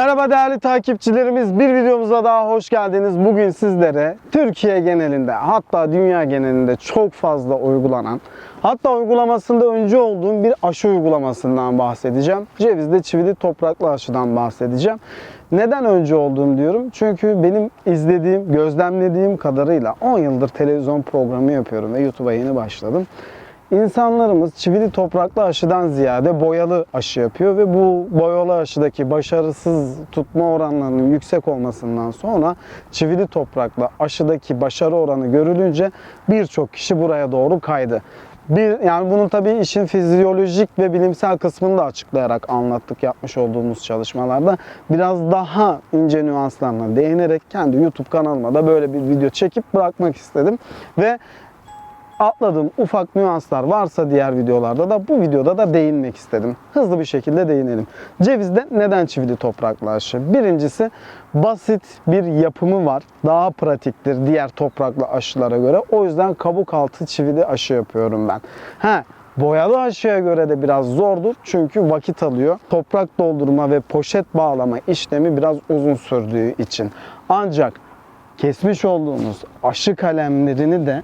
Merhaba değerli takipçilerimiz. Bir videomuza daha hoş geldiniz. Bugün sizlere Türkiye genelinde hatta dünya genelinde çok fazla uygulanan hatta uygulamasında önce olduğum bir aşı uygulamasından bahsedeceğim. Cevizde çivili topraklı aşıdan bahsedeceğim. Neden önce olduğum diyorum? Çünkü benim izlediğim, gözlemlediğim kadarıyla 10 yıldır televizyon programı yapıyorum ve YouTube'a yeni başladım. İnsanlarımız çivili topraklı aşıdan ziyade boyalı aşı yapıyor ve bu boyalı aşıdaki başarısız tutma oranlarının yüksek olmasından sonra çivili topraklı aşıdaki başarı oranı görülünce birçok kişi buraya doğru kaydı. Bir, yani bunun tabii işin fizyolojik ve bilimsel kısmını da açıklayarak anlattık yapmış olduğumuz çalışmalarda. Biraz daha ince nüanslarına değinerek kendi YouTube kanalıma da böyle bir video çekip bırakmak istedim. Ve atladığım ufak nüanslar varsa diğer videolarda da bu videoda da değinmek istedim. Hızlı bir şekilde değinelim. Cevizde neden çivili topraklı aşı? Birincisi basit bir yapımı var. Daha pratiktir diğer topraklı aşılara göre. O yüzden kabuk altı çivili aşı yapıyorum ben. Ha, Boyalı aşıya göre de biraz zordur çünkü vakit alıyor. Toprak doldurma ve poşet bağlama işlemi biraz uzun sürdüğü için. Ancak kesmiş olduğumuz aşı kalemlerini de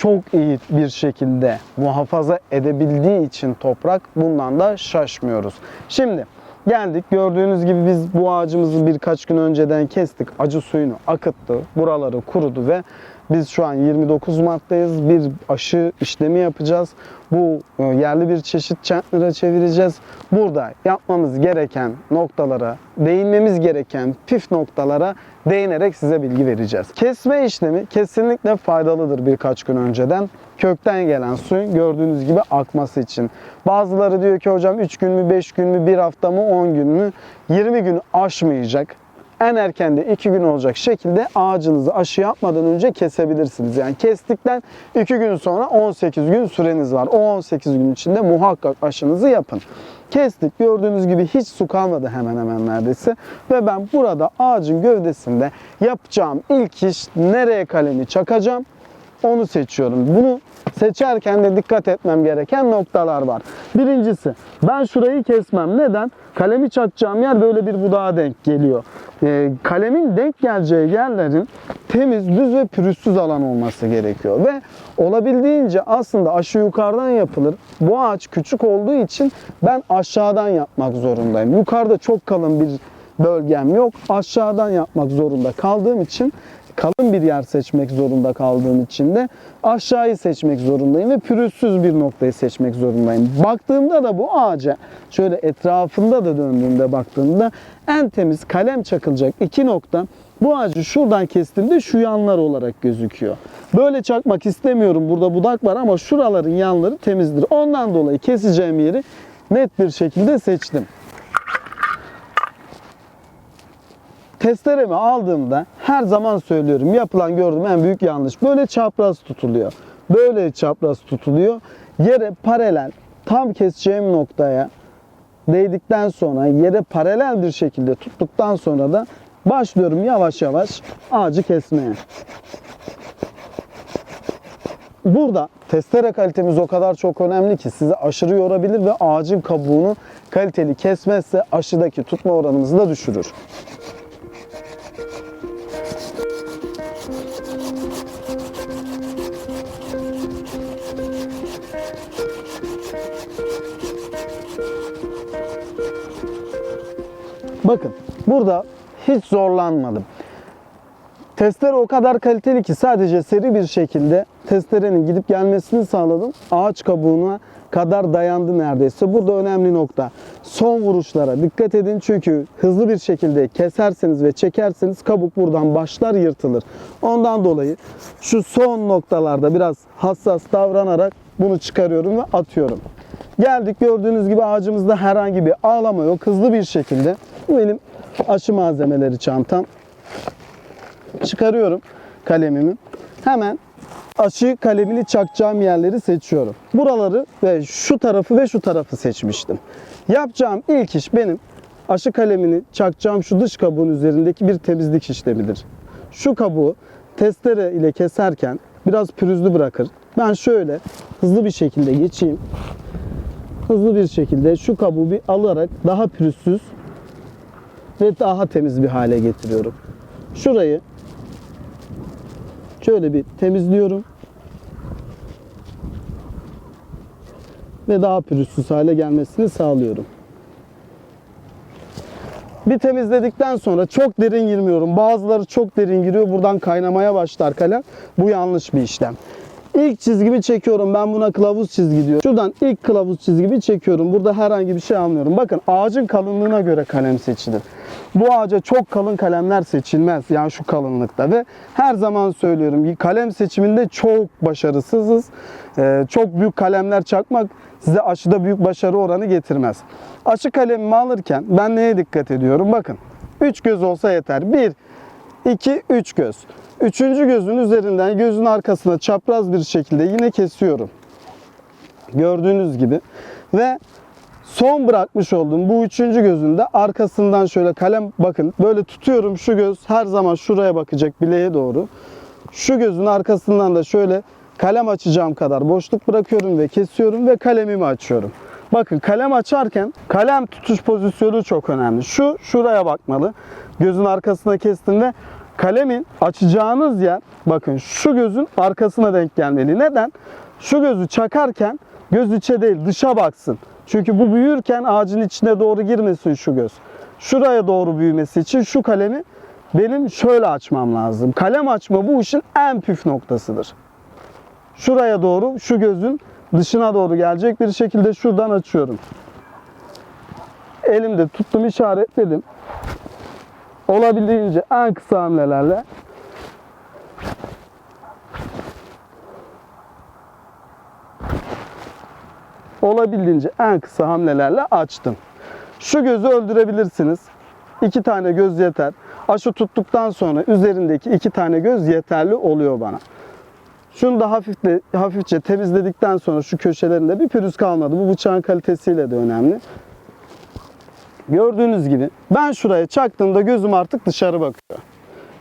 çok iyi bir şekilde muhafaza edebildiği için toprak bundan da şaşmıyoruz. Şimdi geldik gördüğünüz gibi biz bu ağacımızı birkaç gün önceden kestik. Acı suyunu akıttı. Buraları kurudu ve biz şu an 29 Mart'tayız. Bir aşı işlemi yapacağız. Bu e, yerli bir çeşit çentlere çevireceğiz. Burada yapmamız gereken noktalara, değinmemiz gereken püf noktalara değinerek size bilgi vereceğiz. Kesme işlemi kesinlikle faydalıdır birkaç gün önceden. Kökten gelen suyun gördüğünüz gibi akması için. Bazıları diyor ki hocam 3 gün mü, 5 gün mü, 1 hafta mı, 10 gün mü? 20 gün aşmayacak en erken de 2 gün olacak şekilde ağacınızı aşı yapmadan önce kesebilirsiniz. Yani kestikten 2 gün sonra 18 gün süreniz var. O 18 gün içinde muhakkak aşınızı yapın. Kestik. Gördüğünüz gibi hiç su kalmadı hemen hemen neredeyse. Ve ben burada ağacın gövdesinde yapacağım ilk iş nereye kalemi çakacağım onu seçiyorum. Bunu seçerken de dikkat etmem gereken noktalar var. Birincisi ben şurayı kesmem. Neden? Kalemi çakacağım yer böyle bir budağa denk geliyor. Ee, kalemin denk geleceği yerlerin temiz, düz ve pürüzsüz alan olması gerekiyor. Ve olabildiğince aslında aşı yukarıdan yapılır. Bu ağaç küçük olduğu için ben aşağıdan yapmak zorundayım. Yukarıda çok kalın bir bölgem yok. Aşağıdan yapmak zorunda kaldığım için kalın bir yer seçmek zorunda kaldığım için de aşağıyı seçmek zorundayım ve pürüzsüz bir noktayı seçmek zorundayım. Baktığımda da bu ağaca şöyle etrafında da döndüğümde baktığımda en temiz kalem çakılacak iki nokta bu ağacı şuradan kestiğimde şu yanlar olarak gözüküyor. Böyle çakmak istemiyorum. Burada budak var ama şuraların yanları temizdir. Ondan dolayı keseceğim yeri net bir şekilde seçtim. Testeremi aldığımda her zaman söylüyorum yapılan gördüğüm en büyük yanlış. Böyle çapraz tutuluyor. Böyle çapraz tutuluyor. Yere paralel tam keseceğim noktaya değdikten sonra yere paralel bir şekilde tuttuktan sonra da başlıyorum yavaş yavaş ağacı kesmeye. Burada testere kalitemiz o kadar çok önemli ki sizi aşırı yorabilir ve ağacın kabuğunu kaliteli kesmezse aşıdaki tutma oranımızı da düşürür. Bakın burada hiç zorlanmadım. Testere o kadar kaliteli ki sadece seri bir şekilde testerenin gidip gelmesini sağladım. Ağaç kabuğuna kadar dayandı neredeyse. Burada önemli nokta. Son vuruşlara dikkat edin çünkü hızlı bir şekilde keserseniz ve çekerseniz kabuk buradan başlar yırtılır. Ondan dolayı şu son noktalarda biraz hassas davranarak bunu çıkarıyorum ve atıyorum. Geldik gördüğünüz gibi ağacımızda herhangi bir ağlama yok. Hızlı bir şekilde benim aşı malzemeleri çantam. Çıkarıyorum kalemimi. Hemen aşı kalemini çakacağım yerleri seçiyorum. Buraları ve şu tarafı ve şu tarafı seçmiştim. Yapacağım ilk iş benim aşı kalemini çakacağım şu dış kabuğun üzerindeki bir temizlik işlemidir. Şu kabuğu testere ile keserken biraz pürüzlü bırakır. Ben şöyle hızlı bir şekilde geçeyim. Hızlı bir şekilde şu kabuğu bir alarak daha pürüzsüz ve daha temiz bir hale getiriyorum. Şurayı şöyle bir temizliyorum. Ve daha pürüzsüz hale gelmesini sağlıyorum. Bir temizledikten sonra çok derin girmiyorum. Bazıları çok derin giriyor. Buradan kaynamaya başlar kalem. Bu yanlış bir işlem. İlk çizgimi çekiyorum. Ben buna kılavuz çizgi diyorum. Şuradan ilk kılavuz çizgimi çekiyorum. Burada herhangi bir şey almıyorum. Bakın ağacın kalınlığına göre kalem seçilir. Bu ağaca çok kalın kalemler seçilmez. Yani şu kalınlıkta ve her zaman söylüyorum kalem seçiminde çok başarısızız. Ee, çok büyük kalemler çakmak size aşıda büyük başarı oranı getirmez. Açık kalemimi alırken ben neye dikkat ediyorum? Bakın 3 göz olsa yeter. 1, 2, 3 göz. Üçüncü gözün üzerinden gözün arkasına çapraz bir şekilde yine kesiyorum. Gördüğünüz gibi. Ve son bırakmış olduğum bu üçüncü gözün de arkasından şöyle kalem bakın böyle tutuyorum şu göz her zaman şuraya bakacak bileğe doğru. Şu gözün arkasından da şöyle kalem açacağım kadar boşluk bırakıyorum ve kesiyorum ve kalemimi açıyorum. Bakın kalem açarken kalem tutuş pozisyonu çok önemli. Şu şuraya bakmalı. Gözün arkasına kestiğinde kalemin açacağınız yer bakın şu gözün arkasına denk gelmeli. Neden? Şu gözü çakarken göz içe değil dışa baksın. Çünkü bu büyürken ağacın içine doğru girmesin şu göz. Şuraya doğru büyümesi için şu kalemi benim şöyle açmam lazım. Kalem açma bu işin en püf noktasıdır. Şuraya doğru şu gözün dışına doğru gelecek bir şekilde şuradan açıyorum. Elimde tuttum işaretledim. Olabildiğince en kısa hamlelerle olabildiğince en kısa hamlelerle açtım. Şu gözü öldürebilirsiniz. İki tane göz yeter. Aşı tuttuktan sonra üzerindeki iki tane göz yeterli oluyor bana. Şunu da hafifle, hafifçe temizledikten sonra şu köşelerinde bir pürüz kalmadı. Bu bıçağın kalitesiyle de önemli. Gördüğünüz gibi ben şuraya çaktığımda gözüm artık dışarı bakıyor.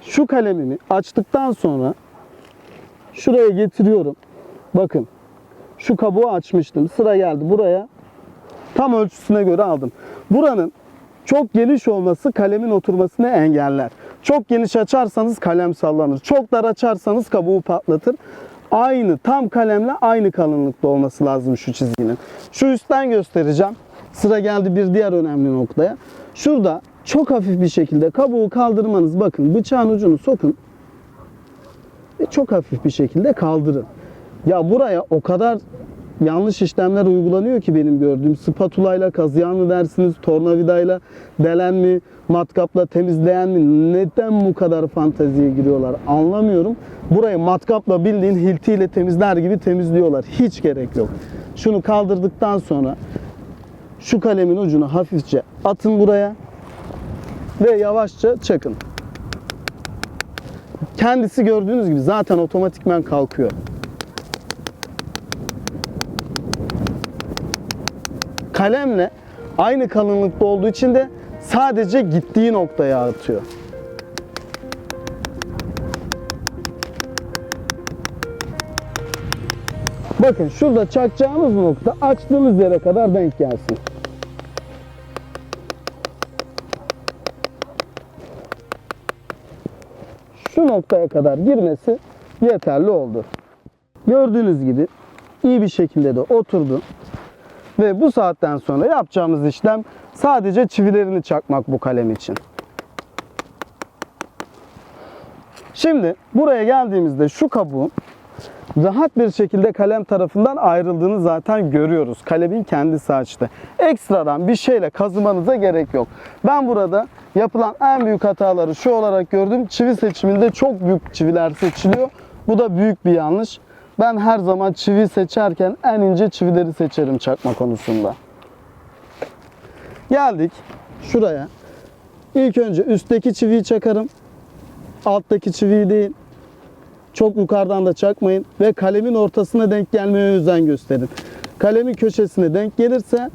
Şu kalemimi açtıktan sonra şuraya getiriyorum. Bakın şu kabuğu açmıştım. Sıra geldi buraya. Tam ölçüsüne göre aldım. Buranın çok geniş olması kalemin oturmasını engeller. Çok geniş açarsanız kalem sallanır. Çok dar açarsanız kabuğu patlatır. Aynı tam kalemle aynı kalınlıkta olması lazım şu çizginin. Şu üstten göstereceğim. Sıra geldi bir diğer önemli noktaya. Şurada çok hafif bir şekilde kabuğu kaldırmanız bakın bıçağın ucunu sokun ve çok hafif bir şekilde kaldırın. Ya buraya o kadar yanlış işlemler uygulanıyor ki benim gördüğüm. Spatulayla kazıyan mı dersiniz, tornavidayla delen mi, matkapla temizleyen mi? Neden bu kadar fanteziye giriyorlar anlamıyorum. Burayı matkapla bildiğin hiltiyle temizler gibi temizliyorlar. Hiç gerek yok. Şunu kaldırdıktan sonra şu kalemin ucunu hafifçe atın buraya ve yavaşça çakın. Kendisi gördüğünüz gibi zaten otomatikmen kalkıyor. kalemle aynı kalınlıkta olduğu için de sadece gittiği noktaya atıyor. Bakın şurada çakacağınız nokta açtığınız yere kadar denk gelsin. Şu noktaya kadar girmesi yeterli oldu. Gördüğünüz gibi iyi bir şekilde de oturdu. Ve bu saatten sonra yapacağımız işlem sadece çivilerini çakmak bu kalem için. Şimdi buraya geldiğimizde şu kabuğun rahat bir şekilde kalem tarafından ayrıldığını zaten görüyoruz. Kalemin kendisi açtı. Ekstradan bir şeyle kazımanıza gerek yok. Ben burada yapılan en büyük hataları şu olarak gördüm. Çivi seçiminde çok büyük çiviler seçiliyor. Bu da büyük bir yanlış. Ben her zaman çivi seçerken en ince çivileri seçerim çakma konusunda. Geldik şuraya. İlk önce üstteki çiviyi çakarım. Alttaki çiviyi değil. Çok yukarıdan da çakmayın ve kalemin ortasına denk gelmeye özen gösterin. Kalemin köşesine denk gelirse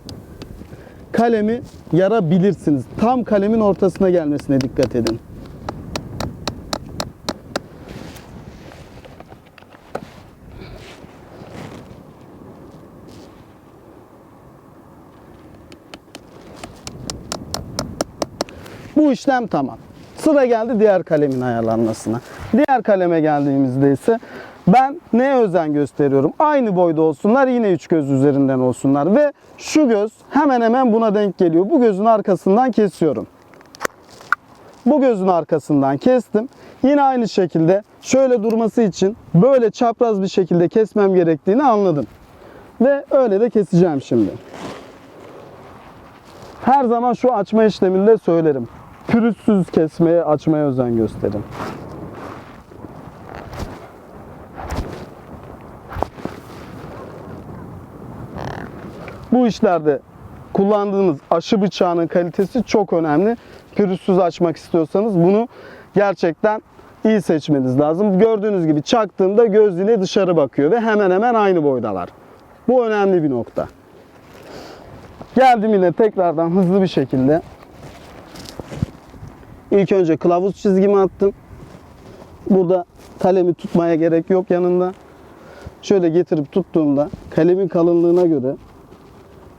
kalemi yarabilirsiniz. Tam kalemin ortasına gelmesine dikkat edin. Bu işlem tamam. Sıra geldi diğer kalemin ayarlanmasına. Diğer kaleme geldiğimizde ise ben neye özen gösteriyorum? Aynı boyda olsunlar, yine üç göz üzerinden olsunlar ve şu göz hemen hemen buna denk geliyor. Bu gözün arkasından kesiyorum. Bu gözün arkasından kestim. Yine aynı şekilde şöyle durması için böyle çapraz bir şekilde kesmem gerektiğini anladım. Ve öyle de keseceğim şimdi. Her zaman şu açma işleminde söylerim. Pürüzsüz kesmeye, açmaya özen gösterin. Bu işlerde kullandığınız aşı bıçağının kalitesi çok önemli. Pürüzsüz açmak istiyorsanız bunu gerçekten iyi seçmeniz lazım. Gördüğünüz gibi çaktığımda göz yine dışarı bakıyor ve hemen hemen aynı boydalar. Bu önemli bir nokta. Geldim yine tekrardan hızlı bir şekilde. İlk önce kılavuz çizgimi attım. Burada kalemi tutmaya gerek yok yanında. Şöyle getirip tuttuğumda kalemin kalınlığına göre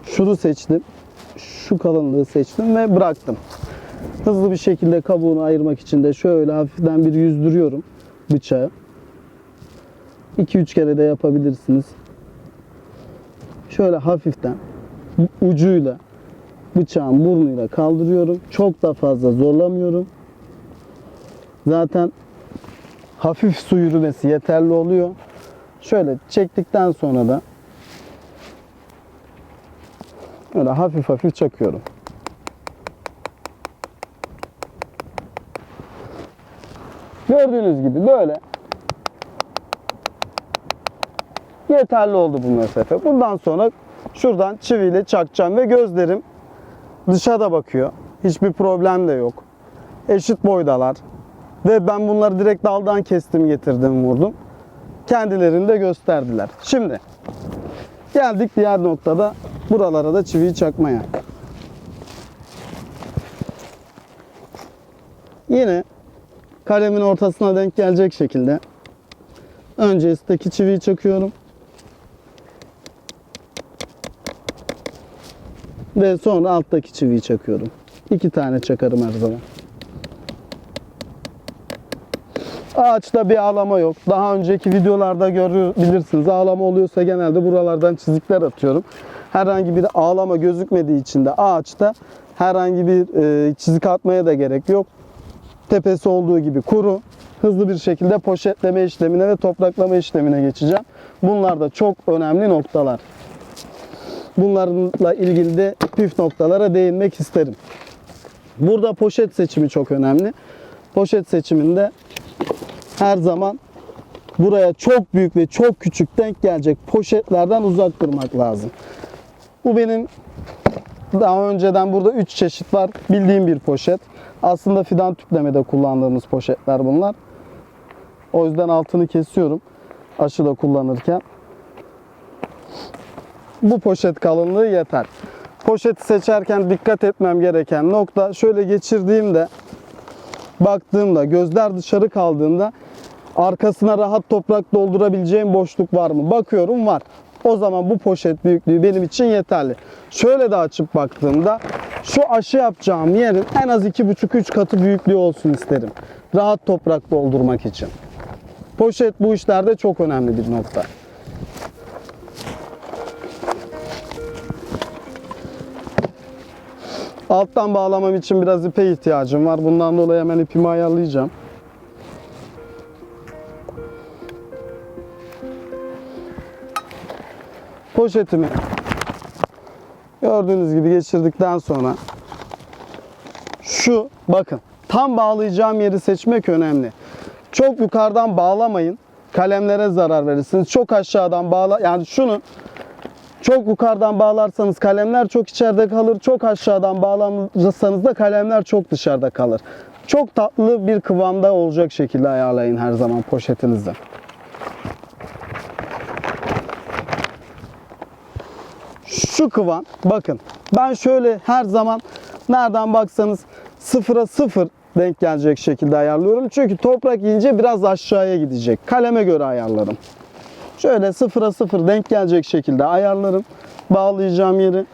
şunu seçtim. Şu kalınlığı seçtim ve bıraktım. Hızlı bir şekilde kabuğunu ayırmak için de şöyle hafiften bir yüzdürüyorum bıçağı. 2-3 kere de yapabilirsiniz. Şöyle hafiften ucuyla bıçağın burnuyla kaldırıyorum. Çok da fazla zorlamıyorum. Zaten hafif su yürümesi yeterli oluyor. Şöyle çektikten sonra da öyle hafif hafif çakıyorum. Gördüğünüz gibi böyle yeterli oldu bu mesafe. Bundan sonra şuradan çiviyle çakacağım ve gözlerim dışarıda bakıyor. Hiçbir problem de yok. Eşit boydalar. Ve ben bunları direkt daldan kestim, getirdim, vurdum. Kendilerini de gösterdiler. Şimdi geldik diğer noktada buralara da çiviyi çakmaya. Yine kalemin ortasına denk gelecek şekilde önce üstteki çiviyi çakıyorum. Ve sonra alttaki çiviyi çakıyorum. İki tane çakarım her zaman. Ağaçta bir ağlama yok. Daha önceki videolarda görebilirsiniz. Ağlama oluyorsa genelde buralardan çizikler atıyorum. Herhangi bir ağlama gözükmediği için de ağaçta herhangi bir e, çizik atmaya da gerek yok. Tepesi olduğu gibi kuru. Hızlı bir şekilde poşetleme işlemine ve topraklama işlemine geçeceğim. Bunlar da çok önemli noktalar. Bunlarla ilgili de püf noktalara değinmek isterim. Burada poşet seçimi çok önemli. Poşet seçiminde her zaman buraya çok büyük ve çok küçük denk gelecek poşetlerden uzak durmak lazım. Bu benim daha önceden burada 3 çeşit var. Bildiğim bir poşet. Aslında fidan tüplemede kullandığımız poşetler bunlar. O yüzden altını kesiyorum aşıda kullanırken. Bu poşet kalınlığı yeter. Poşeti seçerken dikkat etmem gereken nokta şöyle geçirdiğimde baktığımda gözler dışarı kaldığında arkasına rahat toprak doldurabileceğim boşluk var mı? Bakıyorum var. O zaman bu poşet büyüklüğü benim için yeterli. Şöyle de açıp baktığımda şu aşı yapacağım yerin en az 2,5-3 katı büyüklüğü olsun isterim. Rahat toprak doldurmak için. Poşet bu işlerde çok önemli bir nokta. Alttan bağlamam için biraz ipe ihtiyacım var. Bundan dolayı hemen ipimi ayarlayacağım. Poşetimi gördüğünüz gibi geçirdikten sonra şu bakın tam bağlayacağım yeri seçmek önemli. Çok yukarıdan bağlamayın. Kalemlere zarar verirsiniz. Çok aşağıdan bağla yani şunu çok yukarıdan bağlarsanız kalemler çok içeride kalır. Çok aşağıdan bağlarsanız da kalemler çok dışarıda kalır. Çok tatlı bir kıvamda olacak şekilde ayarlayın her zaman poşetinizi. Şu kıvam bakın ben şöyle her zaman nereden baksanız sıfıra sıfır denk gelecek şekilde ayarlıyorum. Çünkü toprak ince biraz aşağıya gidecek. Kaleme göre ayarlarım. Şöyle sıfıra sıfır denk gelecek şekilde ayarlarım. Bağlayacağım yeri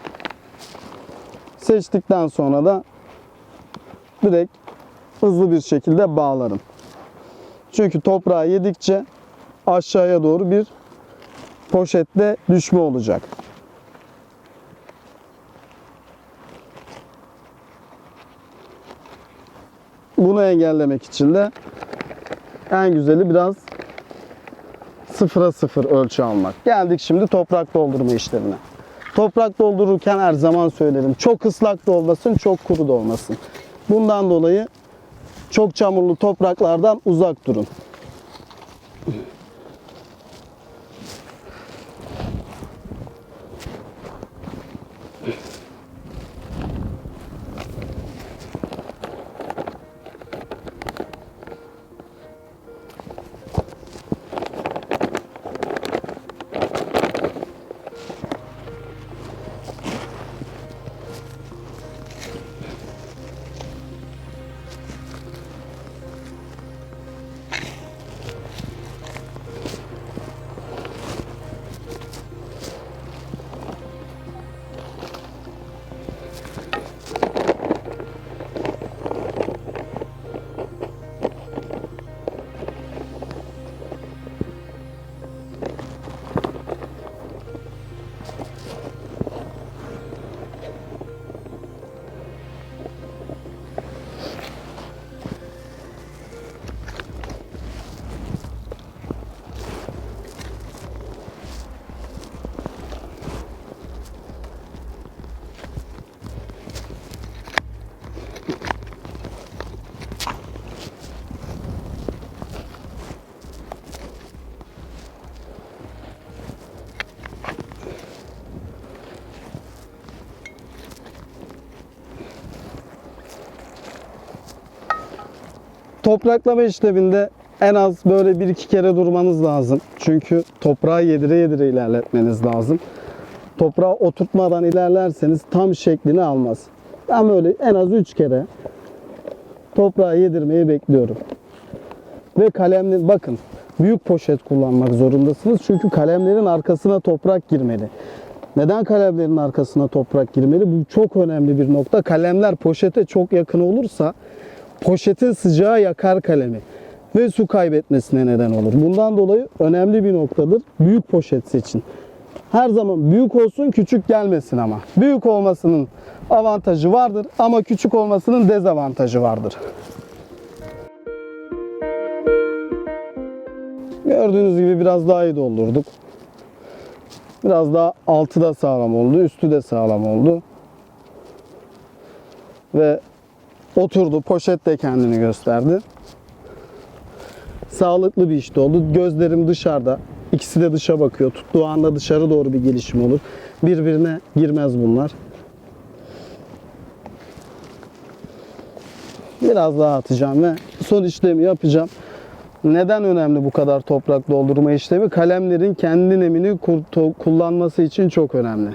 seçtikten sonra da direkt hızlı bir şekilde bağlarım. Çünkü toprağı yedikçe aşağıya doğru bir poşette düşme olacak. Bunu engellemek için de en güzeli biraz sıfıra sıfır ölçü almak. Geldik şimdi toprak doldurma işlemine. Toprak doldururken her zaman söylerim. Çok ıslak da olmasın, çok kuru da olmasın. Bundan dolayı çok çamurlu topraklardan uzak durun. Topraklama işleminde en az böyle bir iki kere durmanız lazım. Çünkü toprağı yedire yedire ilerletmeniz lazım. Toprağı oturtmadan ilerlerseniz tam şeklini almaz. Ben böyle en az 3 kere toprağı yedirmeyi bekliyorum. Ve kalemli bakın büyük poşet kullanmak zorundasınız. Çünkü kalemlerin arkasına toprak girmeli. Neden kalemlerin arkasına toprak girmeli? Bu çok önemli bir nokta. Kalemler poşete çok yakın olursa poşetin sıcağı yakar kalemi ve su kaybetmesine neden olur. Bundan dolayı önemli bir noktadır. Büyük poşet seçin. Her zaman büyük olsun küçük gelmesin ama. Büyük olmasının avantajı vardır ama küçük olmasının dezavantajı vardır. Gördüğünüz gibi biraz daha iyi doldurduk. Biraz daha altı da sağlam oldu, üstü de sağlam oldu. Ve oturdu, poşet de kendini gösterdi. Sağlıklı bir işte oldu. Gözlerim dışarıda. İkisi de dışa bakıyor. Tuttuğu anda dışarı doğru bir gelişim olur. Birbirine girmez bunlar. Biraz daha atacağım ve son işlemi yapacağım. Neden önemli bu kadar toprak doldurma işlemi? Kalemlerin kendi nemini kullanması için çok önemli.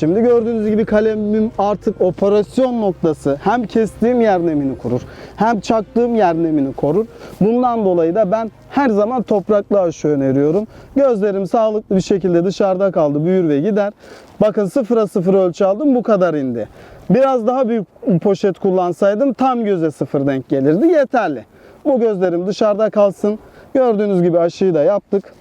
Şimdi gördüğünüz gibi kalemim artık operasyon noktası hem kestiğim yer nemini korur hem çaktığım yer nemini korur. Bundan dolayı da ben her zaman topraklı aşı öneriyorum. Gözlerim sağlıklı bir şekilde dışarıda kaldı büyür ve gider. Bakın sıfıra sıfır ölçü aldım bu kadar indi. Biraz daha büyük poşet kullansaydım tam göze sıfır denk gelirdi yeterli. Bu gözlerim dışarıda kalsın. Gördüğünüz gibi aşıyı da yaptık.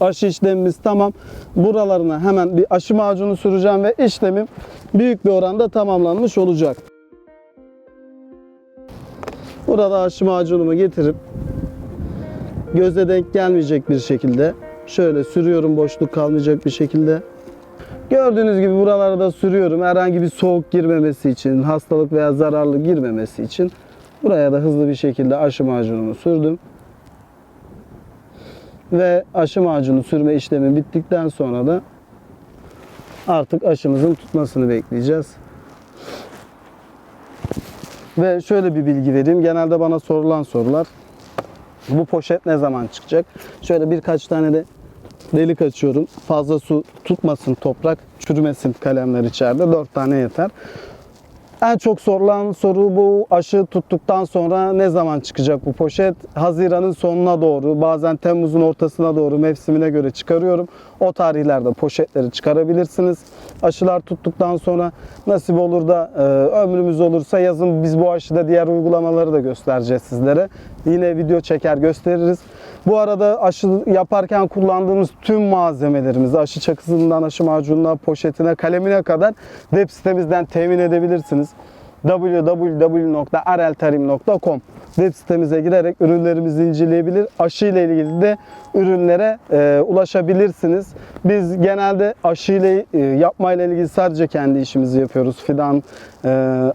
Aşı işlemimiz tamam. Buralarına hemen bir aşı macunu süreceğim ve işlemim büyük bir oranda tamamlanmış olacak. Burada aşı macunumu getirip göze denk gelmeyecek bir şekilde şöyle sürüyorum boşluk kalmayacak bir şekilde. Gördüğünüz gibi buralara da sürüyorum. Herhangi bir soğuk girmemesi için, hastalık veya zararlı girmemesi için buraya da hızlı bir şekilde aşı macunumu sürdüm. Ve aşı macunu sürme işlemi bittikten sonra da artık aşımızın tutmasını bekleyeceğiz. Ve şöyle bir bilgi vereyim. Genelde bana sorulan sorular. Bu poşet ne zaman çıkacak? Şöyle birkaç tane de delik açıyorum. Fazla su tutmasın toprak, çürümesin kalemler içeride. 4 tane yeter. En çok sorulan soru bu aşı tuttuktan sonra ne zaman çıkacak bu poşet? Haziran'ın sonuna doğru, bazen Temmuz'un ortasına doğru mevsimine göre çıkarıyorum. O tarihlerde poşetleri çıkarabilirsiniz. Aşılar tuttuktan sonra nasip olur da e, ömrümüz olursa yazın biz bu aşıda diğer uygulamaları da göstereceğiz sizlere. Yine video çeker gösteririz. Bu arada aşı yaparken kullandığımız tüm malzemelerimizi aşı çakısından aşı macununa, poşetine, kalemine kadar web sitemizden temin edebilirsiniz www.areltarim.com web sitemize girerek ürünlerimizi inceleyebilir. Aşı ile ilgili de ürünlere e, ulaşabilirsiniz. Biz genelde aşı ile e, yapma ile ilgili sadece kendi işimizi yapıyoruz. Fidan e,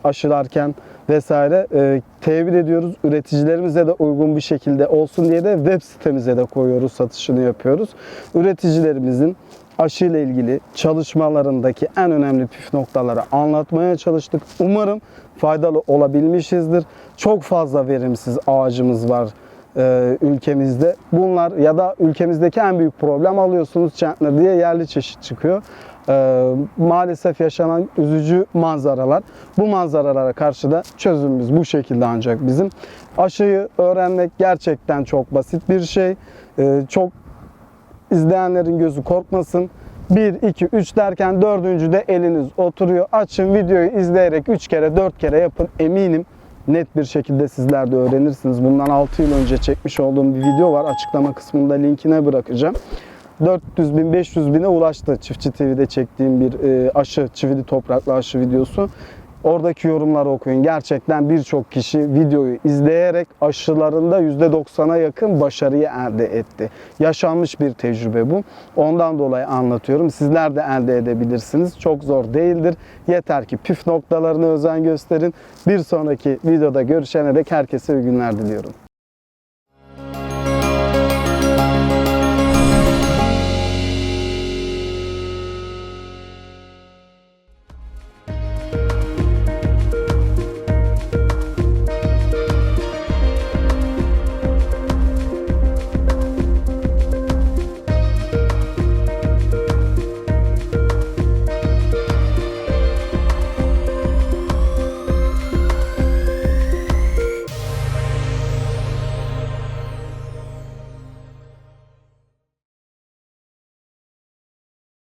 aşılarken vesaire e, tevil ediyoruz. Üreticilerimize de uygun bir şekilde olsun diye de web sitemize de koyuyoruz, satışını yapıyoruz. Üreticilerimizin aşı ile ilgili çalışmalarındaki en önemli püf noktaları anlatmaya çalıştık. Umarım faydalı olabilmişizdir. Çok fazla verimsiz ağacımız var e, ülkemizde. Bunlar ya da ülkemizdeki en büyük problem alıyorsunuz Chandler diye yerli çeşit çıkıyor. E, maalesef yaşanan üzücü manzaralar. Bu manzaralara karşı da çözümümüz bu şekilde ancak bizim. Aşıyı öğrenmek gerçekten çok basit bir şey. E, çok izleyenlerin gözü korkmasın. 1, 2, 3 derken dördüncü de eliniz oturuyor. Açın videoyu izleyerek 3 kere 4 kere yapın. Eminim net bir şekilde sizler de öğrenirsiniz. Bundan 6 yıl önce çekmiş olduğum bir video var. Açıklama kısmında linkine bırakacağım. 400 bin 500 bine ulaştı Çiftçi TV'de çektiğim bir e, aşı, çivili topraklı aşı videosu. Oradaki yorumları okuyun. Gerçekten birçok kişi videoyu izleyerek aşılarında %90'a yakın başarıyı elde etti. Yaşanmış bir tecrübe bu. Ondan dolayı anlatıyorum. Sizler de elde edebilirsiniz. Çok zor değildir. Yeter ki püf noktalarına özen gösterin. Bir sonraki videoda görüşene dek herkese iyi günler diliyorum.